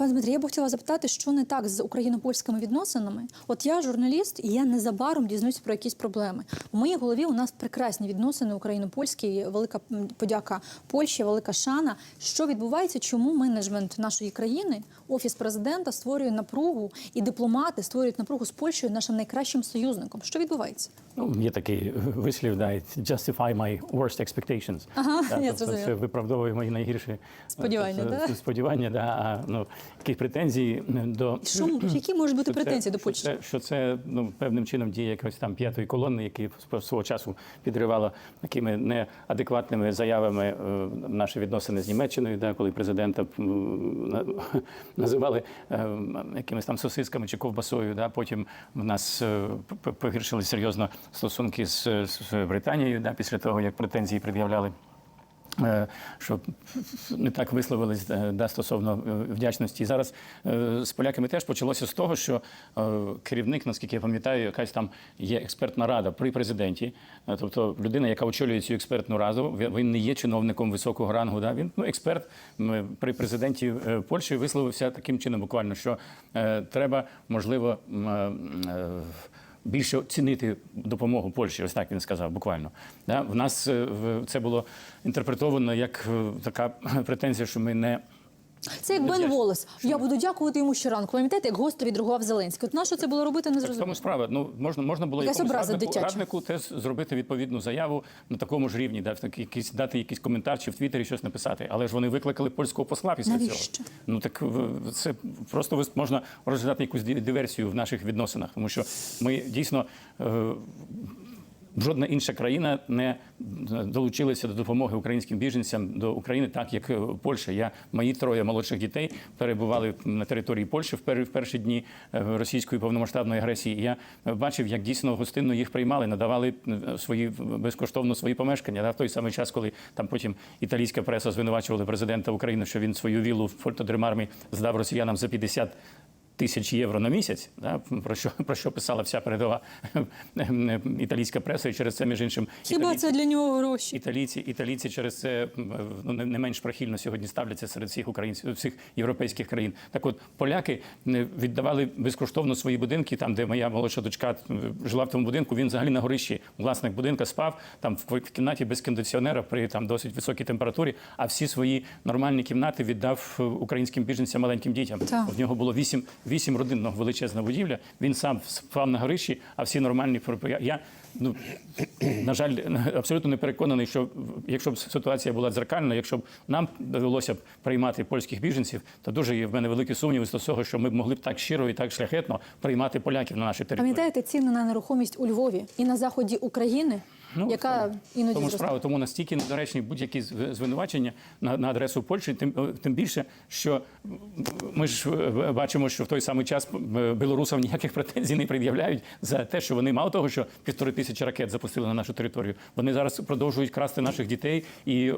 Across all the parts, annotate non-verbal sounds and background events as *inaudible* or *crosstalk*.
Пане Дмитрі, я б хотіла запитати, що не так з україно-польськими відносинами. От я журналіст, і я незабаром дізнаюся про якісь проблеми. У моїй голові у нас прекрасні відносини україно-польські. Велика подяка Польщі, велика шана. Що відбувається? Чому менеджмент нашої країни, офіс президента створює напругу, і дипломати створюють напругу з Польщею, нашим найкращим союзником? Що відбувається? Ну, є такий *laughs* вислів, да, justify my worst expectations. Ага, да, я тобто це виправдовує мої найгірші Сподівання, тобто, да? сподівання, да, ну, якісь претензії до Що які можуть бути що це- претензії до що Це, що це ну, певним чином діє якось там п'ятої колони, які свого часу підривало такими неадекватними заявами е, наші відносини з Німеччиною, да, коли президента *laughs* називали е, якимись там сосисками чи ковбасою. Да, потім в нас е, погіршили серйозно стосунки з, з Британією, да, після того як претензії пред'являли. Е, Що не так висловились е, да, стосовно е, вдячності. І зараз з поляками теж почалося з того, що керівник, наскільки я пам'ятаю, якась там є експертна рада при президенті. Тобто людина, яка очолює цю експертну раду, він- не є чиновником високого рангу. Да? Він ну, експерт при президенті Польщі висловився таким чином, буквально, що треба можливо. Більше цінити допомогу Польщі, ось так він сказав, буквально. Да? В нас е, це було інтерпретовано як е, така *clears throat* претензія, що ми не. Це як Бен. Волес. Я буду дякувати йому щоранку. Пам'ятаєте, як гостро відреагував Зеленський? От на що це було робити, не зрозуміло. тому справа. Ну можна можна було Якась якомусь раднику, раднику теж зробити відповідну заяву на такому ж рівні, да, в такі- якийсь дати якийсь коментар чи в Твіттері щось написати. Але ж вони викликали польського посла після Навіщо? цього. Ну так це просто можна розглядати якусь диверсію в наших відносинах, тому що ми дійсно. Е, Жодна інша країна не долучилася до допомоги українським біженцям до України, так як е, Польща. Я мої троє молодших дітей перебували на території Польщі в перші дні е, російської повномасштабної агресії. Я е, бачив, як дійсно гостинно їх приймали, надавали е, свої безкоштовно свої помешкання. В той самий час, коли там потім італійська преса звинувачувала президента України, що він свою віллу в Фортодремармі здав росіянам за 50 тисяч євро на місяць, да, про що про що писала вся передова італійська преса, і через це між іншим Хіба італійці- це для нього гроші? Італійці, італійці через це ну, не менш прихильно сьогодні ставляться серед всіх українців, всіх європейських країн. Так от поляки віддавали безкоштовно свої будинки, там, де моя молодша дочка жила в тому будинку. Він взагалі на горищі, власник будинка, спав там в в кімнаті без кондиціонера при там досить високій температурі. А всі свої нормальні кімнати віддав е, українським біженцям, маленьким дітям. Так. В нього було вісім, вісім родин, ну, величезна будівля. Він сам спав на горищі, а всі нормальні я, ну на жаль, абсолютно не переконаний, що якщо б ситуація була дзеркальна, якщо б нам довелося б приймати польських біженців, то дуже є в мене великі сумніви того, що ми б могли б так щиро і так шляхетно приймати поляків на нашій території. Пам'ятаєте ціни на нерухомість у Львові і на заході України, яка іноді тому справа, тому настільки недоречні будь-які звинувачення на, на адресу Польщі, тим, е, тим більше, що ми ж е, бачимо, що в той самий час е, білорусам ніяких претензій не пред'являють за те, що вони мало того, що півтори тисячі ракет запустили на нашу територію. Вони зараз продовжують красти наших дітей і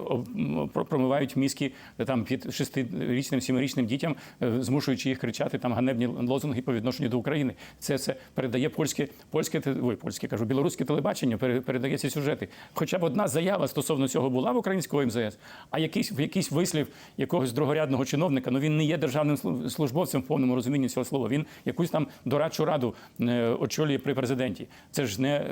промивають мізки там під шестирічним, сімирічним дітям, змушуючи їх кричати там ганебні лозунги по відношенню до України. Це все передає польське, польське ой, польське кажу, білоруське телебачення, пере- передає ці сюжети. Хоча б одна заява стосовно цього була в українського МЗС, а якийсь якийсь вислів якогось другорядного чиновника. Ну він не є державним службовцем в повному розумінні цього слова. Він якусь там дорадчу раду е, очолює при президенті. Це ж не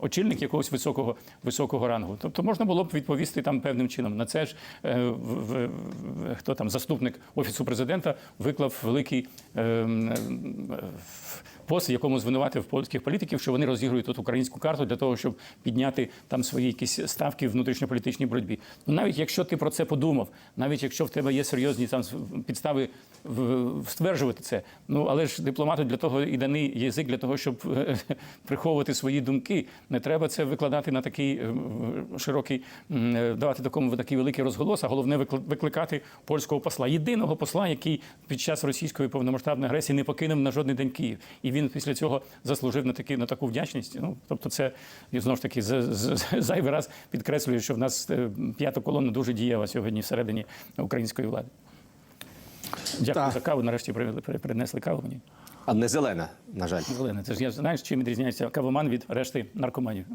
очільник якогось високого високого рангу. Тобто можна було б відповісти там певним чином. На це ж е, в- в- в- хто там заступник офісу президента виклав великий. Пост, якому звинуватив польських політиків, що вони розігрують тут українську карту для того, щоб підняти там свої якісь ставки в внутрішньополітичній боротьбі. Ну навіть якщо ти про це подумав, навіть якщо в тебе є серйозні там підстави в- стверджувати це, ну але ж дипломату для того і даний язик для того, щоб *laughs* приховувати свої думки. Не треба це викладати на такий е, широкий, е, давати такому такий великий розголос, а головне викли- викликати польського посла, єдиного посла, який під час російської повномасштабної агресії не покинув на жодний день Київ. І він після цього заслужив на такі на таку вдячність. Ну тобто, це і знову ж таки з- з- зайвий раз підкреслює, що в нас е, п'ята колона дуже дієва сьогодні всередині української влади. Дякую Так. за каву. Нарешті при- принесли каву мені. А не зелена, на жаль. зелена. це ж я знаєш, чим відрізняється кавоман від решти наркоманів.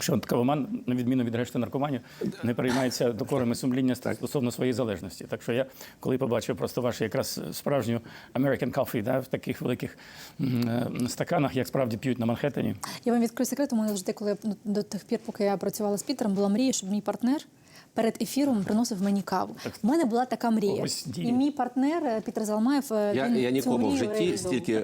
Що кавоман, на відміну від решти наркоманів, не переймається докорами сумління стосовно своєї залежності. Так що я, коли побачив просто вашу якраз справжню American coffee, да, в таких великих е, стаканах, як справді п'ють на Манхеттені, Я вам відкрию секрет, у мене завжди, коли ну, до тих пір, поки я працювала з Пітером, була мрія, щоб мій партнер. Перед ефіром приносив мені каву. У мене була така мрія. Ось. І мій партнер е, Пітер Залмаєв. е, Я, він я нікому в житті стільки е,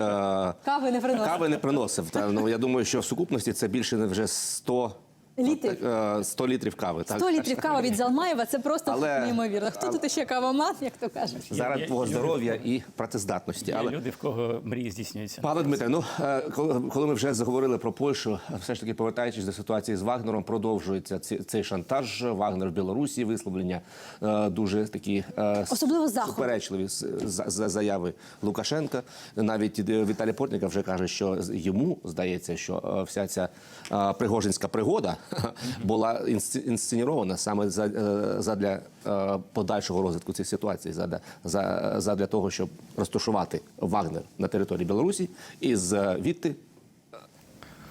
кави не приносив. кави не приносив. Та, ну, я думаю, що в сукупності це більше не вже 100 Літрів? е, 100 літрів кави. Так? 100 літрів кави від Залмаєва це просто Але- неймовірно. Хто тут ще кавоман, як то кажуть? Заради Є- твого є- здоров'я і працездатності. є Але люди, в кого мрії здійснюються. Пане Дмитре, ну е, коли, коли ми вже заговорили про Польщу, все ж таки повертаючись до ситуації з Вагнером, продовжується ці- цей шантаж. Вагнер в Білорусі висловлення е, дуже такі е, Особливо Заходу. суперечливі з- за- за- заяви Лукашенка. Навіть е, Віталій Портніков вже каже, що з- йому здається, що е, вся ця е, пригожинська пригода *laughs* була інсценірована саме за, е, задля е, подальшого розвитку цих ситуацій, задля, за, задля того, щоб розташувати Вагнер на території Білорусі і звідти е,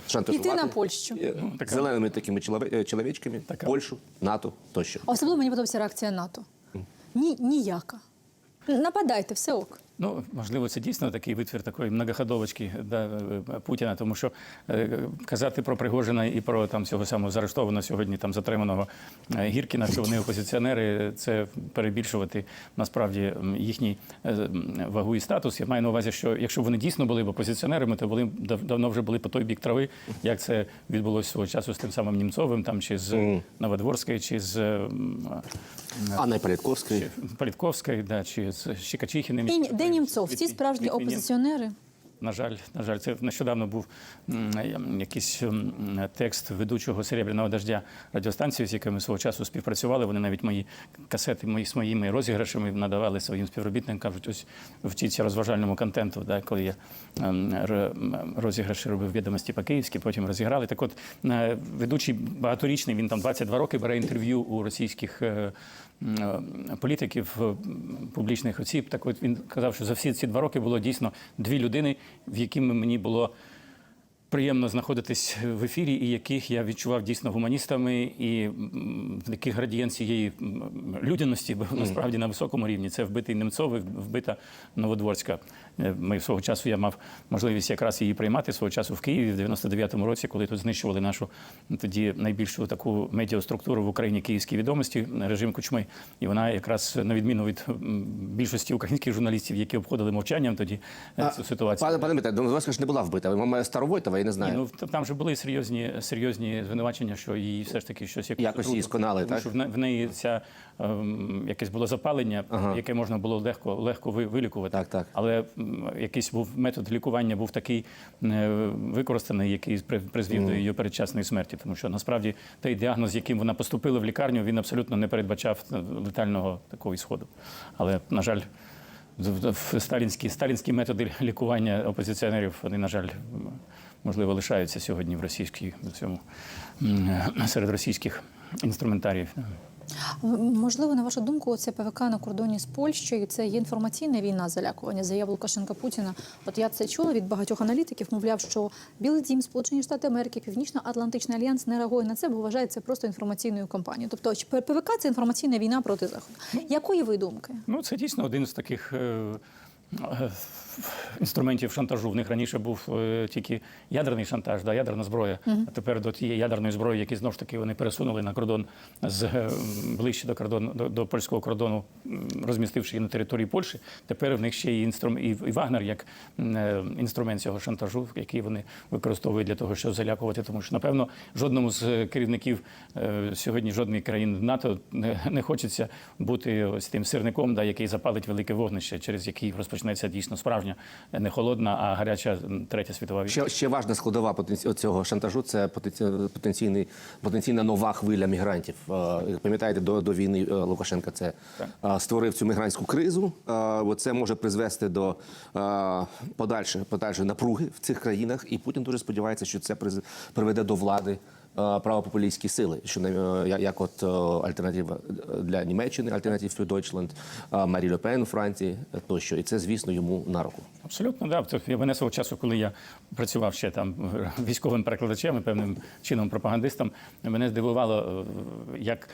шантажувати Піти на Польщу. така- зеленими такими чолові- чоловічками, Така. Польщу, НАТО тощо. Особливо мені подобається реакція НАТО. Ні, ніяка. Нападайте, все ок. Ну, можливо, це дійсно такий витвір такої многоходовочки да, е, Путіна, тому що е, казати про Пригожина і про там цього самого заарештованого сьогодні там затриманого е, Гіркіна, що вони опозиціонери, це перебільшувати насправді їхній е, вагу і статус. Я маю на увазі, що якщо б вони дійсно були б опозиціонерами, то були дав- давно вже були по той бік трави, як це відбулося свого часу з тим самим Німцовим, там чи з Новодворською, чи з е, м, А не Політковський. Да, чи з Щекачихіним. Німцов? Всі справжні опозиціонери. На жаль, на жаль, це нещодавно був якийсь текст ведучого серебряного дождя радіостанції, з якими свого часу співпрацювали. Вони навіть мої касети мої з моїми розіграшами надавали своїм співробітникам. кажуть, ось вчіться розважальному контенту. Да, коли я ем, розіграші робив відомості по київськи, потім розіграли. Так, от е, ведучий багаторічний, він там 22 роки бере інтерв'ю у російських. Е, Політиків, е, публічних осіб, так от він казав, що за всі ці два роки було дійсно дві людини, в якими мені було приємно знаходитись в ефірі, і яких я відчував дійсно гуманістами, і такий градієнт цієї людяності був насправді на високому рівні. Це вбитий Немцов, і вбита Новодворська. Е, Ми свого часу я мав можливість якраз її приймати свого часу в Києві в 99-му році, коли тут знищували нашу тоді найбільшу таку медіаструктуру в Україні київські відомості, режим Кучми. І вона якраз на відміну від більшості українських журналістів, які обходили мовчанням тоді е, цю ситуацію. Пане пане Дмитре, Донбаска ж не була вбита. Мама Старовойтова, я не знаю. Ні, ну там же були серйозні серйозні звинувачення, що її все ж таки щось якось Якось її сконали, так? що в в неї ця ем, якесь було запалення, яке можна було легко легко ви- вилікувати. Так, так. Але якийсь був метод лікування був такий е, використаний, який при- призвів до її передчасної смерті. Тому що насправді той діагноз, з яким вона поступила в лікарню, він абсолютно не передбачав е, летального такого ісходу. Але на жаль. в- Сталінські, сталінські методи лікування опозиціонерів, вони, на жаль, можливо, лишаються сьогодні в російській в цьому серед російських інструментаріїв. Можливо, на вашу думку, це ПВК на кордоні з Польщею. Це є інформаційна війна залякування заяв Лукашенка Путіна. От я це чула від багатьох аналітиків. Мовляв, що Білий Дім, Сполучені Штати Америки, Північно-Атлантичний альянс не реагує на це, бо вважає це просто інформаційною кампанією. Тобто ПВК це інформаційна війна проти заходу. Якої ви думки? Ну, це дійсно один з таких е, е, інструментів шантажу. В них раніше був е, тільки ядерний шантаж, да, ядерна зброя. А тепер до тієї ядерної зброї, які знов ж таки вони пересунули на кордон з е, ближче до кордону до, до польського кордону, розмістивши її на території Польщі. Тепер в них ще є інструм і, і Вагнер як е, інструмент цього шантажу, який вони використовують для того, щоб залякувати. Тому що, напевно, жодному з керівників сьогодні жодної країни НАТО не, не хочеться бути ось тим сирником, да, який запалить велике вогнище, через який розпочнеться дійсно справжня, е, не холодна, а гаряча третя світова війна. Ще, ще важна складова цього шантажу це потенційний, потенційна нова хвиля мігрантів. Е, пам'ятаєте, до, до війни е, Лукашенка це е, створив цю мігрантську кризу. Е, Це може призвести до подальшої, подальшої напруги в цих країнах, і Путін дуже сподівається, що це приведе до влади. Е, Правопопулістські сили, що е, як от е, альтернатива для Німеччини, альтернатив für Deutschland, Марі Ле Пен у Франції тощо, і це звісно йому на руку. Абсолютно, да. Тобто я мене свого часу, коли я працював ще там *laughs* військовим перекладачем і певним чином пропагандистом, мене здивувало, як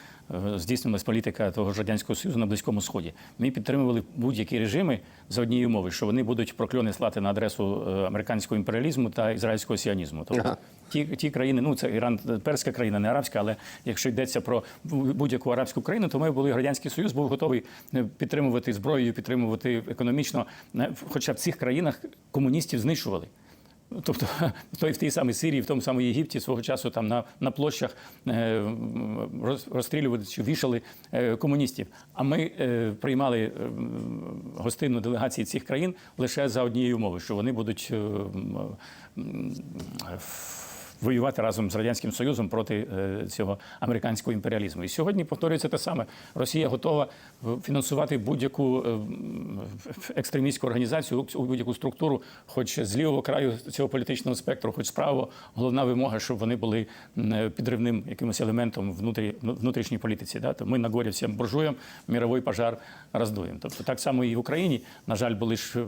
здійснилась політика того ж радянського союзу на близькому сході. Ми підтримували будь-які режими за однією умови, що вони будуть прокльони слати на адресу американського імперіалізму та ізраїльського сіонізму. Тобто. Ті, ті країни, ну це Іран, перська країна, не арабська, але якщо йдеться про будь-яку арабську країну, то ми були радянський союз, був готовий е, підтримувати зброєю, підтримувати економічно. Е, Хоча в цих країнах комуністів знищували. Тобто *laughs* той в тій самій Сирії, в тому самому Єгипті свого часу там на, на площах е, роз- розстрілювали чи вішали е, комуністів. А ми е, приймали е, гостинну делегації цих країн лише за однією умовою, що вони будуть е, воювати разом з радянським союзом проти е, цього американського імперіалізму. І сьогодні повторюється те саме. Росія готова е, фінансувати будь-яку е, екстремістську організацію, будь-яку структуру, хоч з лівого краю цього політичного спектру, хоч з правого. Головна вимога, щоб вони були підривним якимось елементом внутрі, внутрішній політиці. Да? То ми на горі всім буржуям, міровий пожар роздуємо. Тобто так само і в Україні, на жаль, були ж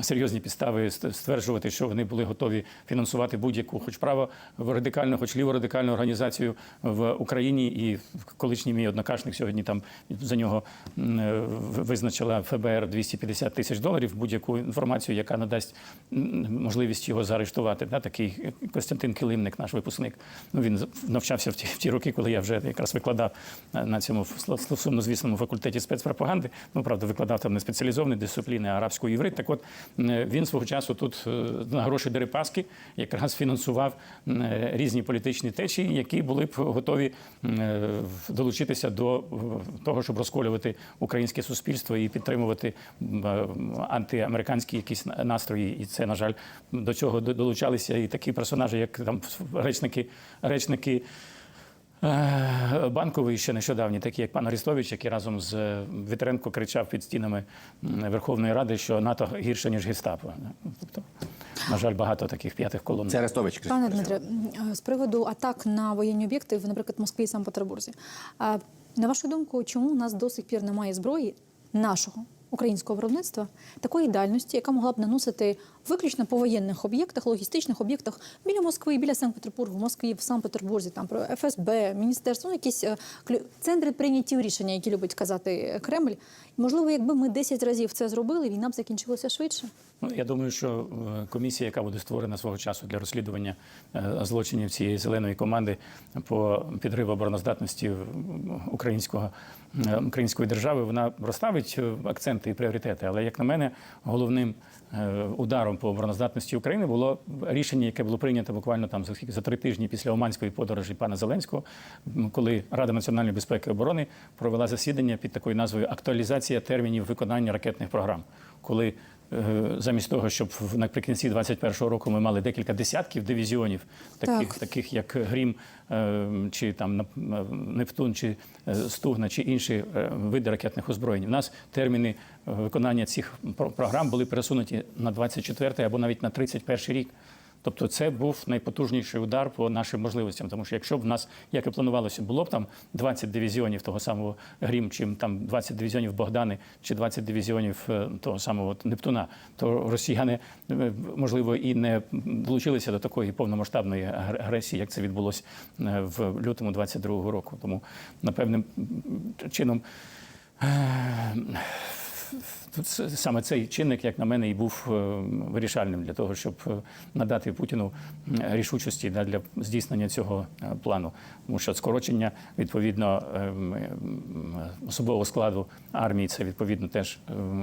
серйозні підстави стверджувати, що вони були готові фінансувати будь-яку, хоч право радикальну, хоч ліворадикальну організацію в Україні. І колишній мій однокашник сьогодні там за нього в- визначила ФБР 250 тисяч доларів будь-яку інформацію, яка надасть можливість його заарештувати. Такий Костянтин Килимник, наш випускник. Ну він навчався в ті, в ті роки, коли я вже якраз викладав на цьому сумнозвісному факультеті спецпропаганди. Ну правда, викладав там не спеціалізовані дисципліни, а арабську і іврит. Так от він свого часу тут е, на гроші Дерипаски якраз фінансував е, різні політичні течії, які були б готові е, долучитися до е, того, щоб розколювати українське суспільство і підтримувати антиамериканські якісь настрої. І це, на жаль, до цього долучалися і такі персонажі, як там речники, речники. Е, Банковий ще нещодавні, такі як пан Арістович, який разом з е, Вітренко кричав під стінами Верховної Ради, що НАТО гірше ніж гестапо. Тобто, на жаль, багато таких п'ятих колон. Це Арестович. Пане Дмитре, е, з приводу атак на воєнні об'єкти, в, наприклад, Москві і Санкт-Петербурзі. На вашу думку, чому у нас до сих пір немає зброї нашого українського виробництва такої дальності, яка могла б наносити виключно по воєнних об'єктах, логістичних об'єктах біля Москви, біля Санкт-Петербургу, в Москві, в Санкт-Петербурзі, там про ФСБ, міністерство, ну, якісь е, центри прийняттів рішення, які любить казати Кремль. Можливо, якби ми 10 разів це зробили, війна б закінчилася швидше. Ну, я думаю, що е, комісія, яка буде створена свого часу для розслідування е, злочинів цієї зеленої команди по підриву обороноздатності українського української держави, вона розставить е, акценти і пріоритети. Але як на мене, головним е, ударом по обороноздатності України було рішення, яке було прийнято буквально там за три тижні після Оманської подорожі пана Зеленського, коли Рада національної безпеки і оборони провела засідання під такою назвою Актуалізація термінів виконання ракетних програм, коли е, замість того, щоб наприкінці 21-го року ми мали декілька десятків дивізіонів, таких, Так. таких як Грім, е, чи там е, Нептун, чи е, Стугна, чи інші е, види ракетних озброєнь. У нас терміни е, виконання цих про- програм були пересунуті на 24-й або навіть на 31-й рік. Тобто це був найпотужніший удар по нашим можливостям. Тому що якщо б в нас, як і планувалося, було б там 20 дивізіонів того самого Грім, чи там 20 дивізіонів Богдани, чи 20 дивізіонів е, того самого Нептуна, то росіяни е, можливо і не долучилися до такої повномасштабної агресії, як це відбулося е, в лютому 22-го року. Тому напевним чином. Тут саме цей чинник, як на мене, і був е, вирішальним для того, щоб е, надати Путіну рішучості для здійснення цього е, плану. Тому що скорочення відповідно особового складу армії це відповідно теж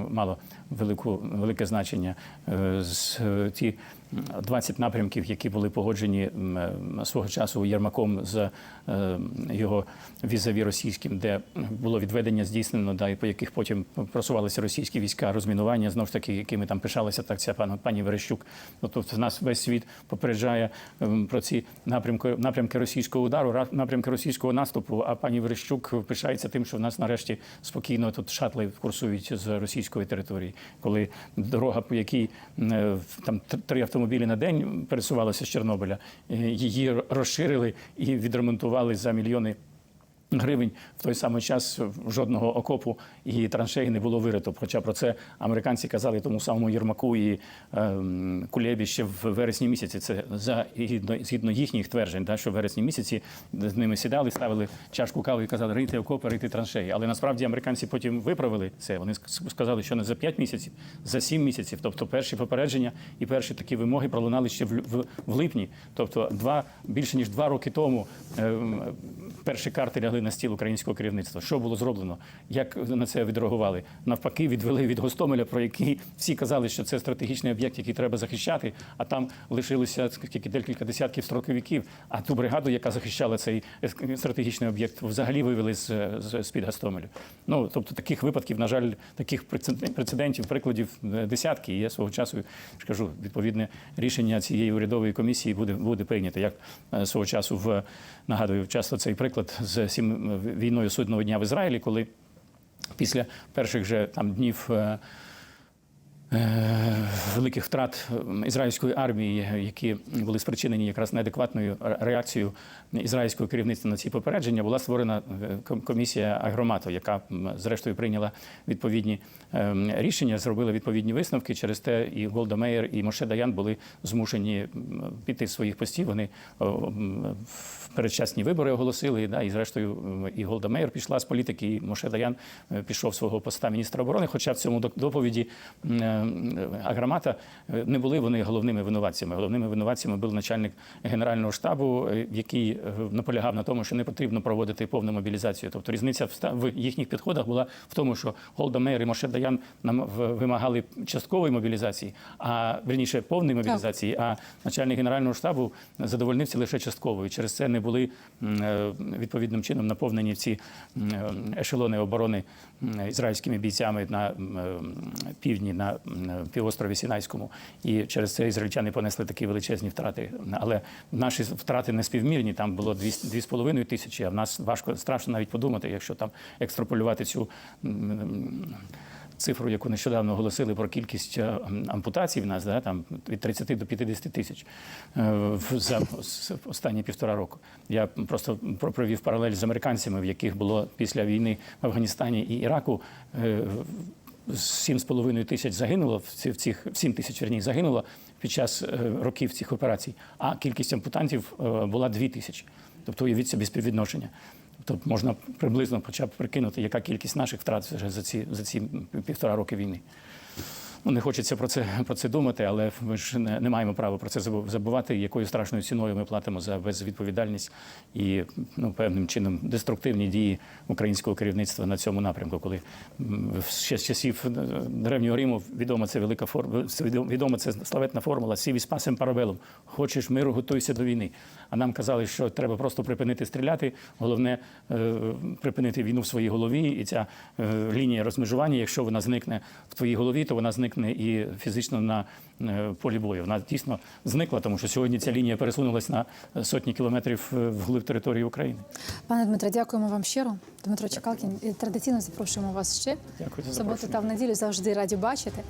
мало велику велике значення. З ті 20 напрямків, які були погоджені свого часу Єрмаком з його візаві російським, де було відведення здійснено, да, і по яких потім просувалися російські війська, розмінування, знову ж таки, якими там пишалася так ця пана пані Верещук. Ну, Тобто нас весь світ попереджає ем, про ці напрямки, напрямки російського удару, напрямки російського наступу. А пані Верещук пишається тим, що в нас нарешті спокійно тут шатли курсують з російської території, коли дорога, по якій е, там три автомобілі на день пересувалися з Чорнобиля, е, її розширили і відремонтували за мільйони гривень в той самий час жодного окопу і траншеї не було вирито. Хоча про це американці казали тому самому Єрмаку і ем, Кулєбі ще в вересні місяці. Це за згідно, згідно їхніх тверджень, да, що в вересні місяці з ними сідали, ставили чашку кави і казали, рийте окопи, рийте траншеї. Але насправді американці потім виправили це. Вони сказали, що не за 5 місяців, за 7 місяців. Тобто перші попередження і перші такі вимоги пролунали ще в, в, в липні. Тобто, два більше ніж два роки тому. ем, Перші карти лягли на стіл українського керівництва. Що було зроблено? Як на це відреагували? Навпаки, відвели від Гостомеля, про який всі казали, що це стратегічний об'єкт, який треба захищати. А там лишилося тільки декілька десятків строковиків. А ту бригаду, яка захищала цей стратегічний об'єкт, взагалі вивели з, з, з під Гостомелю. Ну тобто таких випадків, на жаль, таких прецедентів, прикладів е, десятки. І я свого часу ж кажу, відповідне рішення цієї урядової комісії буде буде прийнято. Як е, свого часу в нагадую часто цей приклад з сім війною судного дня в Ізраїлі, коли після перших же там днів. Е, Великих втрат ізраїльської армії, які були спричинені якраз неадекватною реакцією ізраїльського керівництва на ці попередження, була створена е, комісія Агромату, яка зрештою прийняла відповідні е, рішення, зробила відповідні висновки. Через те і Голда Меєр, і Моше Даян були змушені піти з своїх постів. Вони передчасні вибори оголосили. Да, і зрештою і Голда Меєр пішла з політики, і Моше Даян е, пішов свого поста міністра оборони. Хоча в цьому доповіді м, е, не були вони головними винуватцями. Головними винуватцями був начальник генерального штабу, е, який е, наполягав на тому, що не потрібно проводити повну мобілізацію. Тобто різниця в їхніх підходах була в тому, що Голда Меєр і Моше Даян нам вимагали часткової мобілізації, а верніше повної мобілізації. А начальник генерального штабу задовольнився лише частковою. Через це не були відповідним чином наповнені ці ешелони оборони ізраїльськими бійцями на півдні на півострові Сінайському. І через це ізраїльтяни понесли такі величезні втрати. Але наші втрати не співмірні. Там було 2,5 тисячі, а в нас важко страшно навіть подумати, якщо там екстраполювати цю. Цифру, яку нещодавно оголосили про кількість е, ампутацій в нас, да, там від 30 до 50 тисяч е, за останні півтора року. Я просто про- провів паралель з американцями, в яких було після війни в Афганістані і Іраку. Е, 7,5 тисяч загинуло в цих 7 тисяч верні загинуло під час е, років цих операцій, а кількість ампутантів е, була 2 тисячі. Тобто уявіть собі співвідношення. Тобто можна приблизно хоча б прикинути, яка кількість наших втрат вже за ці за ці півтора роки війни. Ну, не хочеться про це про це думати, але ми ж не, не маємо права про це забу- забувати, якою страшною ціною ми платимо за безвідповідальність і ну, певним чином деструктивні дії українського керівництва на цьому напрямку, коли ще з часів е, древнього Риму відома це велика формула, відома це славетна формула «Сіві спасем парабелом. Хочеш миру, готуйся до війни. А нам казали, що треба просто припинити стріляти. Головне е, припинити війну в своїй голові. І ця е, лінія розмежування, якщо вона зникне в твоїй голові, то вона зникне і фізично на е, полі бою. Вона дійсно зникла, тому що сьогодні ця лінія пересунулася на сотні кілометрів е, вглиб території України. Пане Дмитре, дякуємо вам щиро. Дмитро Чекалкін, традиційно запрошуємо вас ще Дякую за в суботу та в неділю. Завжди раді бачити.